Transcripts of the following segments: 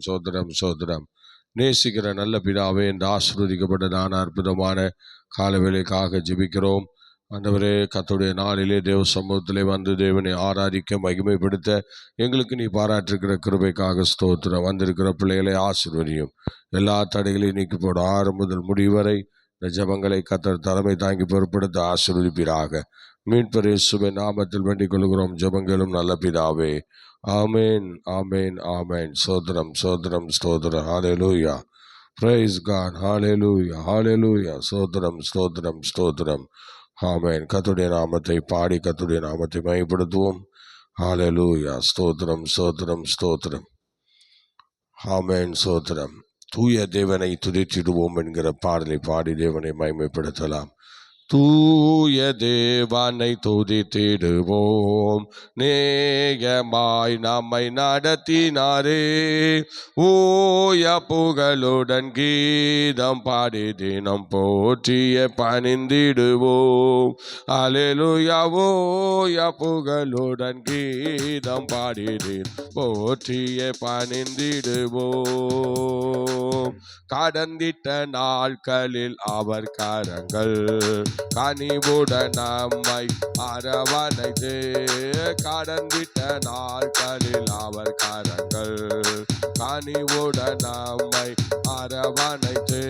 சோதரம் சோதரம் நேசிக்கிற நல்ல பிதாவே என்று ஆசிர்வதிக்கப்பட்ட நான் அற்புதமான காலவேளைக்காக ஜெபிக்கிறோம். ஆண்டவரே கத்துடைய நாளிலே தேவ சமூகத்திலே வந்து தேவனை ஆராதிக்க மகிமைப்படுத்த எங்களுக்கு நீ பாராட்டிருக்கிற கிருபைக்காக ஸ்தோத்திரம். வந்திருக்கிற பிள்ளைகளை ஆசிர்வதியும். எல்லா தடைகளையும் நீக்கி போடும் ஆறு முதல் முடிவரை இந்த ஜெபங்களை கத்தர் தலைமை தாங்கி பொருட்படுத்த ஆசிர்வதிப்பீராக. மீட்பர் இயேசுவின் நாமத்தில் வேண்டிக் கொள்கிறோம். ஜெபங்களும் நல்ல பிதாவே. ஆமேன் ஆமேன் ஆமேன். சோதரம் சோதரம் ஸ்தோதரம் ஹாலேலூயா பிரைஸ் god. ஹாலேலூயா ஹாலேலூயா சோதரம் ஸ்தோத்திரம் ஸ்தோத்திரம். ஆமேன். கத்துடைய நாமத்தை பாடி கத்துடைய நாமத்தை மயப்படுத்துவோம் ஹாலேலூயா ஸ்தோத்திரம் ஸ்தோத்திரம் ஸ்தோத்திரம். ஆமேன் சோத்திரம் தூய தேவனை துதித்திடுவோம் என்கிற பாடலை பாடி தேவனை மயமைப்படுத்தலாம் தூய தேவனை துதித்திடுவோம். நேயமாய் நம்மை நடத்தினாரே. ஓய புகழுடன் கீதம் பாடி தினம் போற்றிய பணிந்திடுவோம். அலெலுயாவோய புகழுடன் கீதம் பாடி தினம் போற்றிய பணிந்திடுவோம். கடந்திட்ட நாட்களில் அவர் கரங்கள் கனிவுடன் நம்மை அரவணைத்து கடந்திட்ட நாட்களில் அவர் கரங்கள். கனிவுடன் நம்மை அரவணைத்து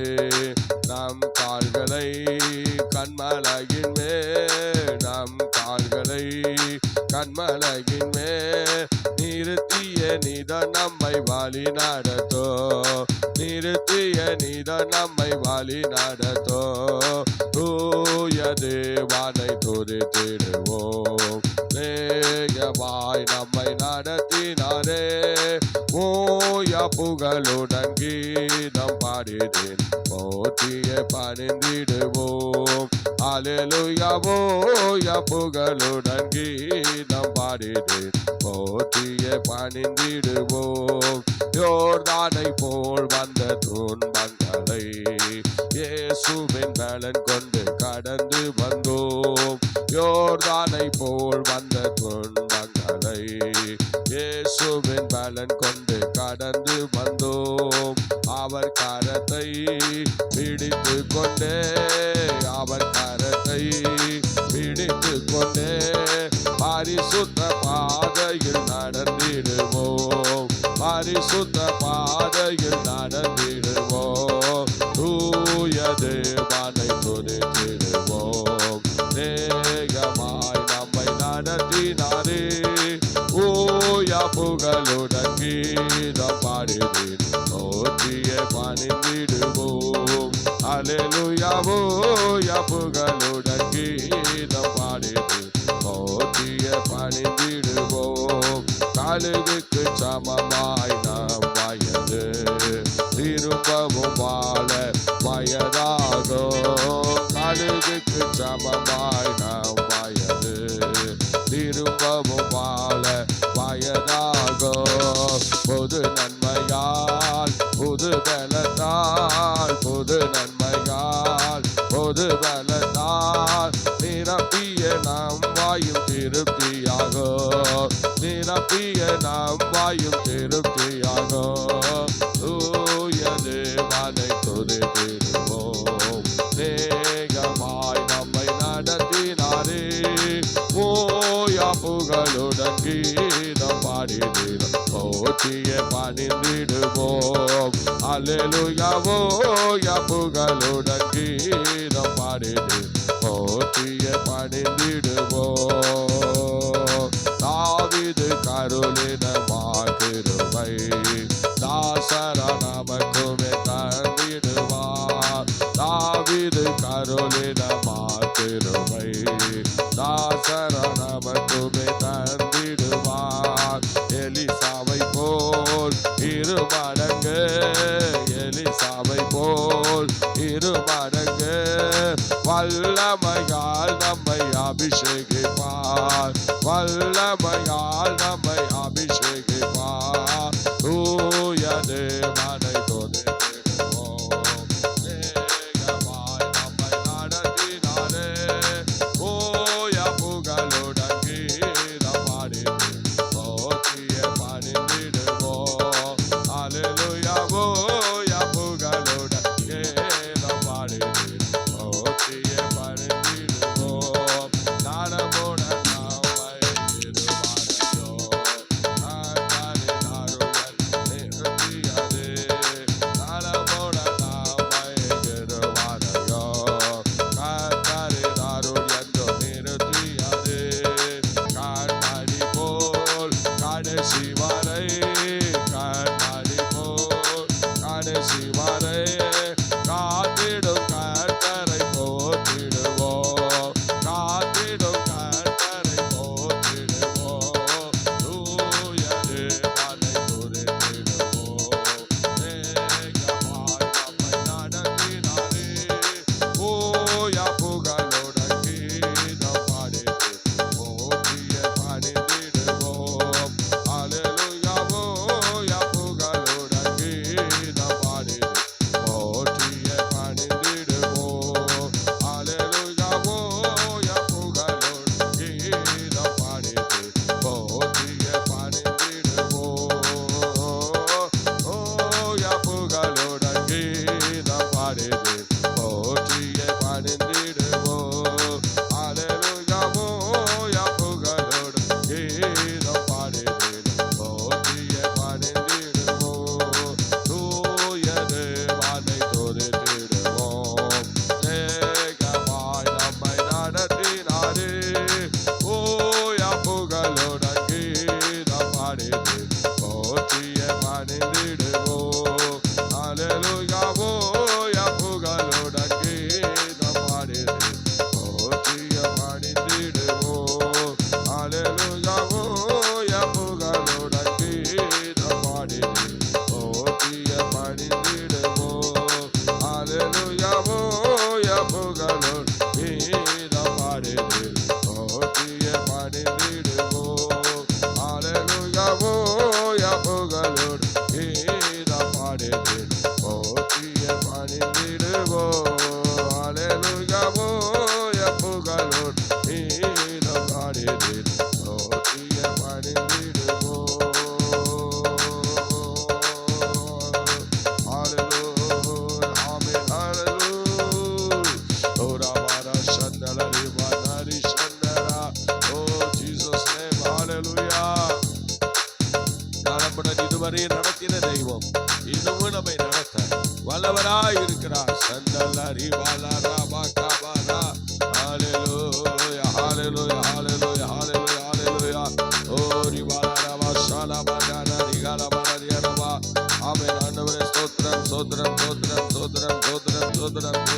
நம் கால்களை கண்மலையின் மே நம் கால்களை கண்மலையின் மே நிறுத்திய நித நம்மை வழி நடத்தோ? நிறுத்திய நித நம்மை வழி நடத்தோ? தூய தேவானை துரித்திடுவோம் நேயமாய் நம்மை நடத்தினாரே. ஓ ஓய புகழுடன் கீதம் பாடினேன். போற்றிய பணிந்திடுவோம். அலெலுயா ஓய புகழுடன் கீதம் பாடினேன். போற்றிய பணிந்திடுவோம். யோர்தானை போல் வந்த துன்பங்களை இயேசுவின் நலன் கொண்டு கடந்து வந்தோம். யோர்தானை போல் வந்த துன்பங்களை இயேசுவின் பலன் கொண்டு வந்தோம் அவர் கரத்தை பிடித்து கொண்டே அவர் கரத்தை பிடித்து கொண்டே பரிசுத்த பாதையில் நடந்திடுவோம். பரிசுத்த பாதையில் நடந்திடுவோம். தூய தேவனை துதித்திடுவோம். தேகமாய் நம்மை நடத்தினாரே. ஓய புகழுடன் கீதம் பாடினேன் Oh, பணிந்திடுவோம் அலெலுயா புகழுடன் கீதம் பாடிடு போற்றிய பணிந்திடுவோம். கழுகுக்கு சமமாய் நாம் வயது. கீதம் பாடினோம் போற்றிய பணிந்திடுவோம் அலெலுயா ஓயா புகழுடன் கீதம் பாடிடு போற்றிய பணிந்திடுவோம் தாவிது கருளின மாகிருவை தாசர நமக்குமே தந்திடுவார். தாவிது கருளின வல்லமையால் நம்மை அபிஷேகிப்பார். வல்லமையால் நம்மை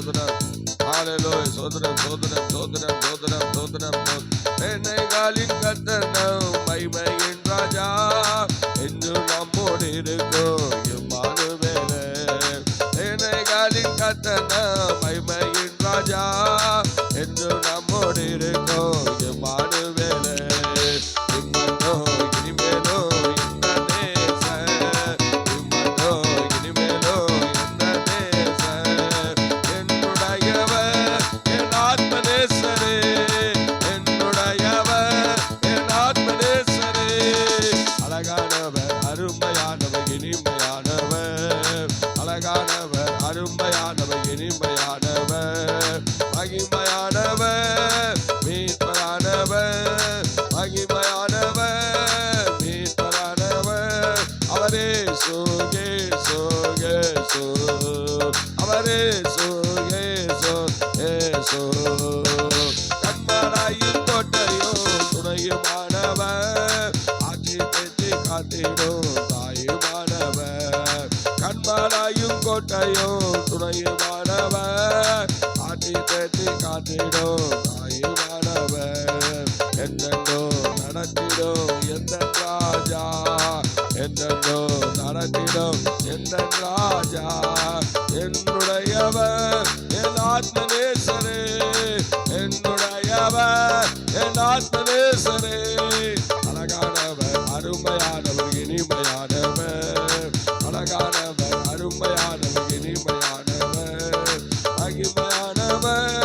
சோதனம் ஆலலோய் சோதனம் சோதனம் சோதனம் சோதனம் சோதனம் என்னைகாலின் கத்தனம் மைமையின் ராஜா என்று நம்மோடு இருக்கும் love. Amen.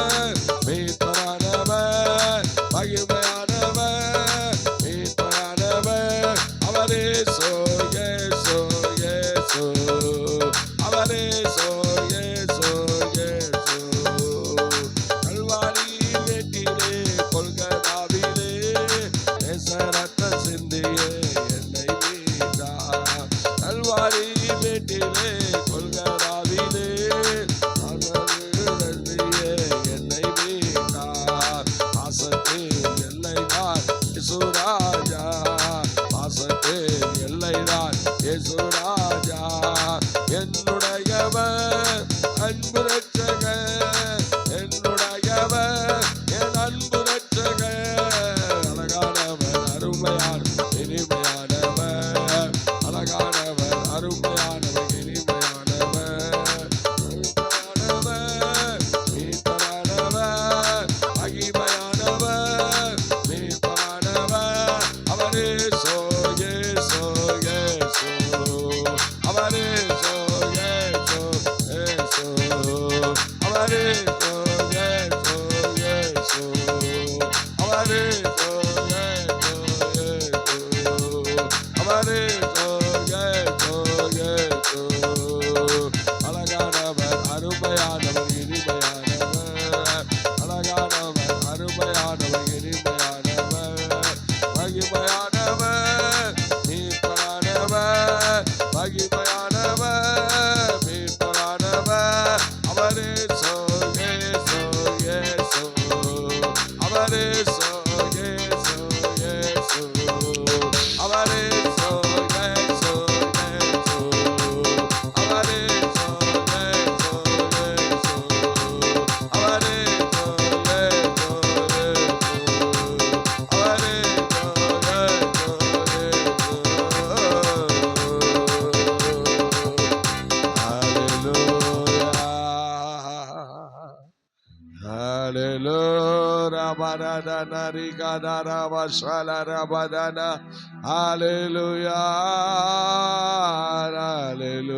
cabeza. Sadana Rigadana Vasalana Rabadana Hallelujah. Hallelujah.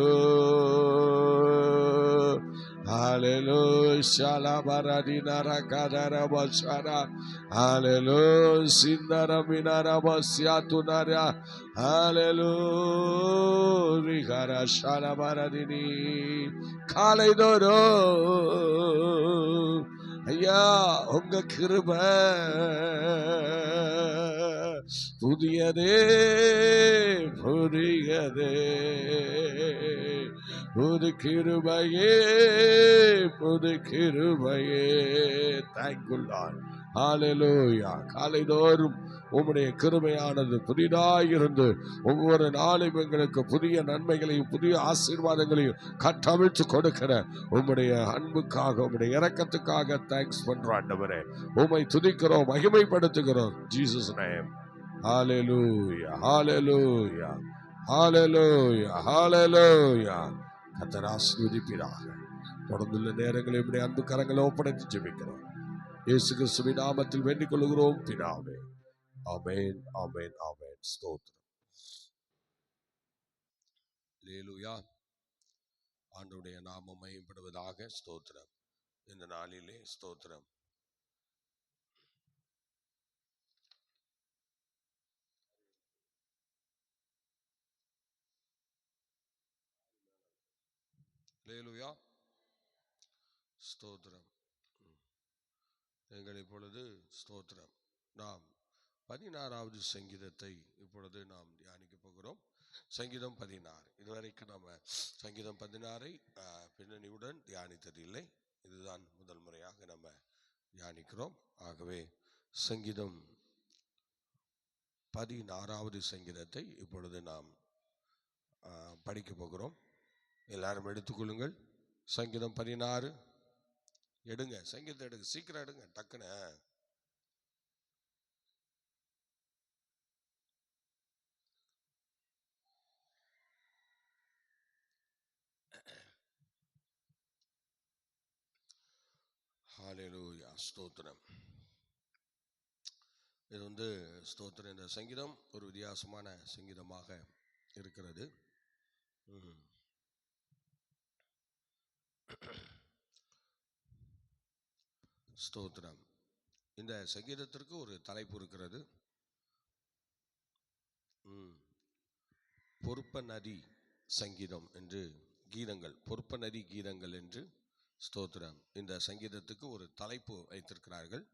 Hallelujah. Shalabara Dinara Kadara Vasana. Hallelujah. Sindara Minara Vasiatunara. Hallelujah. Rigara Shalabara Dini. Hallelujah. ஐயா உங்க கிருப. புதியதே புதியதே. புது கிருபையே புது கிருபையே. தேங்க்யூ லார்ட் ஹalleluya. காலைதோறும் உம்முடைய கிருமையானது புதிதாயிருந்து ஒவ்வொரு நாளும் எங்களுக்கு புதிய நன்மைகளையும் புதிய ஆசீர்வாதங்களையும் கட்டவிழ்த்து கொடுக்கிற உம்முடைய அன்புக்காக உம்முடைய இறக்கத்துக்காக தேங்க்ஸ் பண்றோம் ஆண்டவரே. உம்மை துதிக்கிறோம் மகிமைப்படுத்துகிறோம். ஜீசஸ் நேம் ஹalleluya ஹalleluya ஹalleluya ஹalleluya கர்த்தர் ஆசீர்வதிப்பீராக. தொடர்ந்துள்ள நேரங்களை இப்படி அன்பு கரங்களை ஒப்படைத்து ஜெபிக்கிறோம். இயேசு கிறிஸ்துவின் நாமத்தில் வேண்டிக் கொள்கிறோம் பிதாவே. ஆமென் ஆமென் ஆமென். ஸ்தோத்திரம். லேலுயா ஆண்டுடைய நாமம் மயப்படுவதாக ஸ்தோத்திரம். இந்த நாளிலே ஸ்தோத்திரம். லேலுயா ஸ்தோத்திரம். எங்கள் இப்பொழுது ஸ்தோத்திரம். நாம் பதினாறாவது சங்கீதத்தை இப்பொழுது நாம் தியானிக்க போகிறோம். சங்கீதம் பதினாறு. இதுவரைக்கும் நம்ம சங்கீதம் பதினாறை பின்னணியுடன் தியானித்ததில்லை. இதுதான் முதல் முறையாக நம்ம தியானிக்கிறோம். ஆகவே சங்கீதம் பதினாறாவது சங்கீதத்தை இப்பொழுது நாம் படிக்க போகிறோம். எல்லாரும் எடுத்துக்கொள்ளுங்கள் சங்கீதம் பதினாறு. எடுங்க சங்கீதத்தை எடுங்க சீக்கிரம் எடுங்க டக்குன்னு. ஹalleluya ஸ்தோத்திரம். இது வந்து ஸ்தோத்திரம். இந்த சங்கீதம் ஒரு வித்தியாசமான சங்கீதமாக இருக்கிறது. ம். ஸ்தோத்திரம். இந்த சங்கீதத்திற்கு ஒரு தலைப்பு இருக்கிறது. ம். பொறுப்ப நதி சங்கீதம் என்று கீதங்கள் பொறுப்ப நதி கீதங்கள் என்று ஸ்தோத்திரம். இந்த சங்கீதத்துக்கு ஒரு தலைப்பு வைத்திருக்கிறார்கள்.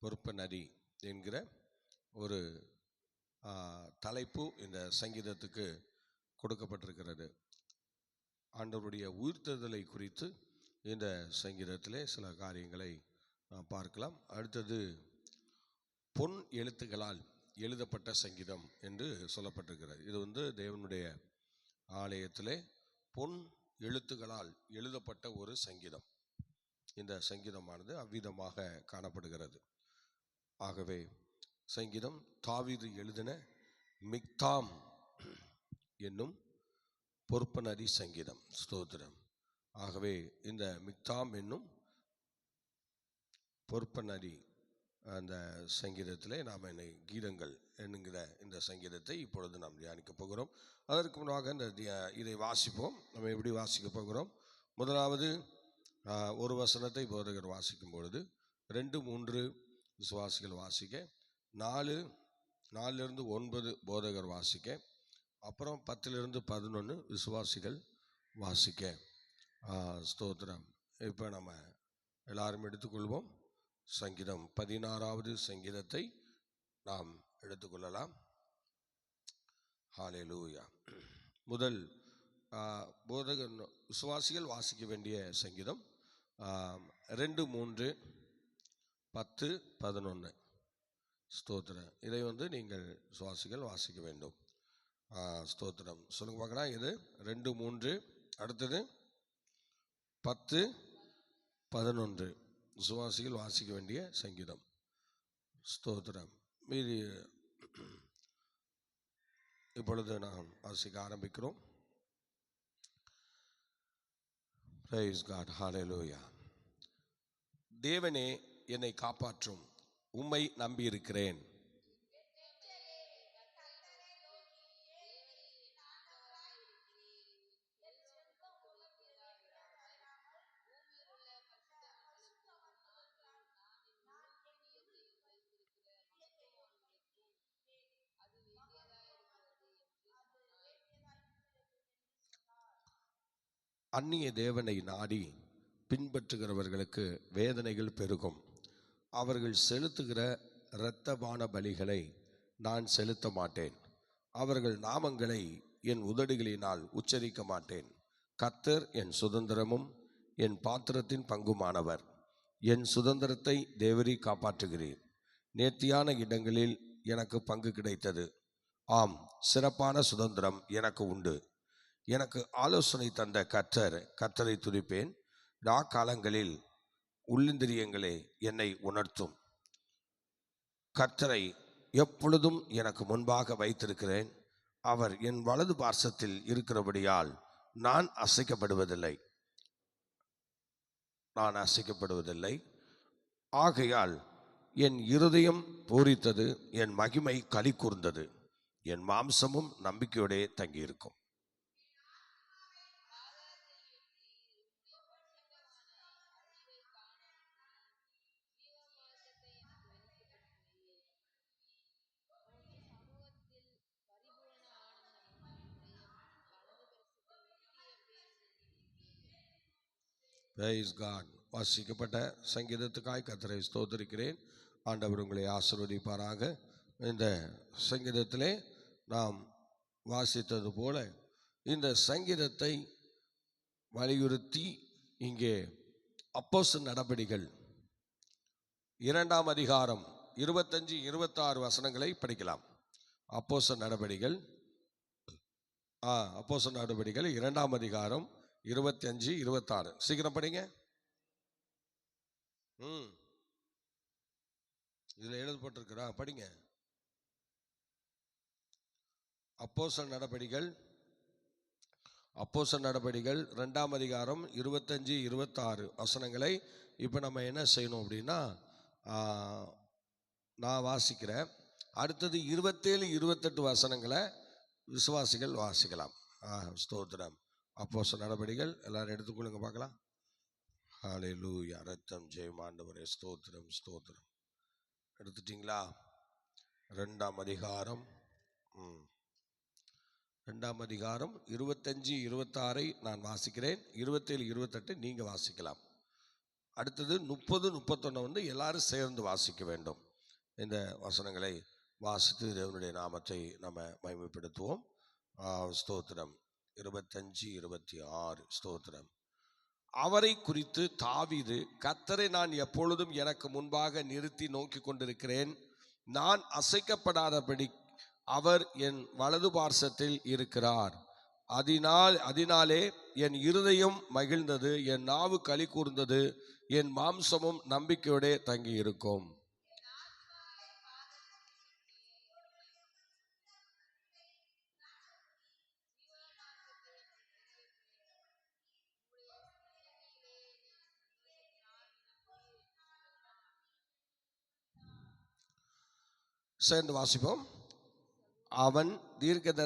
பொறுப்ப நதி என்கிற ஒரு தலைப்பு இந்த சங்கீதத்துக்கு கொடுக்கப்பட்டிருக்கிறது. ஆண்டவருடைய உயிர்த்தெழுதலை குறித்து இந்த சங்கீதத்திலே சில காரியங்களை பார்க்கலாம். அடுத்தது பொன் எழுத்துக்களால் எழுதப்பட்ட சங்கீதம் என்று சொல்லப்பட்டிருக்கிறது. இது வந்து தேவனுடைய ஆலயத்திலே பொன் எழுத்துக்களால் எழுதப்பட்ட ஒரு சங்கீதம். இந்த சங்கீதமானது அவ்விதமாக காணப்படுகிறது. ஆகவே சங்கீதம் தாவிது எழுதின மிக்தாம் என்னும் பொறுப்பநதி சங்கீதம். ஸ்தோத்திரம். ஆகவே இந்த மிக்தாம் என்னும் பொறுப்ப அந்த சங்கீதத்திலே நாம் என்னை கீதங்கள் என்னுங்கிற இந்த சங்கீதத்தை இப்பொழுது நாம் தியானிக்க போகிறோம். அதற்கு முன்பாக இந்த தியா- இதை வாசிப்போம். நம்ம எப்படி வாசிக்க போகிறோம்? முதலாவது ஒரு வசனத்தை போதகர் வாசிக்கும் பொழுது ரெண்டு மூன்று விசுவாசிகள் வாசிக்க நாலு நாலுலேருந்து ஒன்பது போதகர் வாசிக்க அப்புறம் பத்திலிருந்து பதினொன்று விசுவாசிகள் வாசிக்க. ஸ்தோத்திரம். இப்போ நம்ம எல்லாரும் எடுத்துக்கொள்வோம். சங்கீதம் பதினாறாவது சங்கீதத்தை நாம் எடுத்துக்கொள்ளலாம். ஹalleluya. முதல் போதக விசுவாசிகள் வாசிக்க வேண்டிய சங்கீதம் ரெண்டு மூன்று பத்து பதினொன்று ஸ்தோத்திரம். இதை வந்து நீங்கள் சுவாசிகள் வாசிக்க வேண்டும். ஸ்தோத்திரம். சொல்லுங்க பார்க்கலாம். இது ரெண்டு மூன்று அடுத்தது பத்து பதினொன்று. சுவாசிகள் வாசிக்க வேண்டிய சங்கீதம். ஸ்தோத்திரம். மீதி இப்பொழுது நாம் வாசிக்க ஆரம்பிக்கிறோம். Praise God. Hallelujah. தேவனே என்னை காப்பாற்றும். உம்மை நம்பியிருக்கிறேன். அந்நிய தேவனை நாடி பின்பற்றுகிறவர்களுக்கு வேதனைகள் பெருகும். அவர்கள் செலுத்துகிற இரத்தபான பலிகளை நான் செலுத்த மாட்டேன். அவர்கள் நாமங்களை என் உதடுகளினால் உச்சரிக்க மாட்டேன். கத்தர் என் சுதந்திரமும் என் பாத்திரத்தின் பங்குமானவர். என் சுதந்திரத்தை தேவரி காப்பாற்றுகிறீர். நேர்த்தியான இடங்களில் எனக்கு பங்கு கிடைத்தது. ஆம் சிறப்பான சுதந்திரம் எனக்கு உண்டு. எனக்கு ஆலோசனை தந்த கர்த்தர் கர்த்தரை துதிப்பேன். ரா காலங்களில் உள்ளிந்திரியங்களே என்னை உணர்த்தும். கர்த்தரை எப்பொழுதும் எனக்கு முன்பாக வைத்திருக்கிறேன். அவர் என் வலது பார்சத்தில் இருக்கிறபடியால் நான் அசைக்கப்படுவதில்லை. நான் அசைக்கப்படுவதில்லை. ஆகையால் என் இருதயம் பூரித்தது என் மகிமை களி கூர்ந்தது. என் மாம்சமும் நம்பிக்கையோடே தங்கியிருக்கும். பிரைஸ் காட் வாசிக்கப்பட்ட சங்கீதத்துக்காய் கத்தரை ஸ்தோத்திருக்கிறேன். ஆண்டவர் உங்களை ஆசிர்வதிப்பாராக. இந்த சங்கீதத்திலே நாம் வாசித்தது போல இந்த சங்கீதத்தை வலியுறுத்தி இங்கே அப்போஸ் நடபடிகள் இரண்டாம் அதிகாரம் இருபத்தஞ்சு இருபத்தாறு வசனங்களை படிக்கலாம். அப்போச நடபடிகள் ஆ நடபடிகள் இரண்டாம் அதிகாரம் இருபத்தஞ்சு இருபத்தாறு. சீக்கிரம் படிங்க. ம். இதில் எழுதப்பட்டிருக்கிறா படிங்க. அப்போசல் நடபடிகள். அப்போசல் நடபடிகள் ரெண்டாம் அதிகாரம் இருபத்தஞ்சி இருபத்தாறு வசனங்களை இப்போ நம்ம என்ன செய்யணும் அப்படின்னா நான் வாசிக்கிறேன். அடுத்தது இருபத்தேழு இருபத்தெட்டு வசனங்களை விசுவாசிகள் வாசிக்கலாம். ஸ்தோத்திரம். அப்போச நடபடிகள் எல்லாரும் எடுத்துக்கொள்ளுங்க பார்க்கலாம். ஹalleluya அரத்தம் ஜெயமாண்டவரே ஸ்தோத்திரம் ஸ்தோத்திரம். எடுத்துட்டீங்களா? ரெண்டாம் அதிகாரம் ம். ரெண்டாம் அதிகாரம் இருபத்தஞ்சி இருபத்தாறை நான் வாசிக்கிறேன். இருபத்தேழு இருபத்தெட்டு நீங்கள் வாசிக்கலாம். அடுத்தது முப்பது முப்பத்தொன்று வந்து எல்லாரும் சேர்ந்து வாசிக்க வேண்டும். இந்த வசனங்களை வாசித்து தேவனுடைய நாமத்தை நம்ம மகிமைப்படுத்துவோம். ஸ்தோத்திரம். இருபத்தஞ்சு இருபத்தி ஆறு ஸ்தோத்திரம். அவரை குறித்து தாவிது கத்தரை நான் எப்பொழுதும் எனக்கு முன்பாக நிறுத்தி நோக்கி கொண்டிருக்கிறேன். நான் அசைக்கப்படாதபடி அவர் என் வலது பார்சத்தில் இருக்கிறார். அதனால் அதனாலே என் இருதயம் மகிழ்ந்தது என் நாவு களி கூர்ந்தது என் மாம்சமும் நம்பிக்கையோடே தங்கி சேர்ந்து வாசிப்போம். அவன் தீர்க்க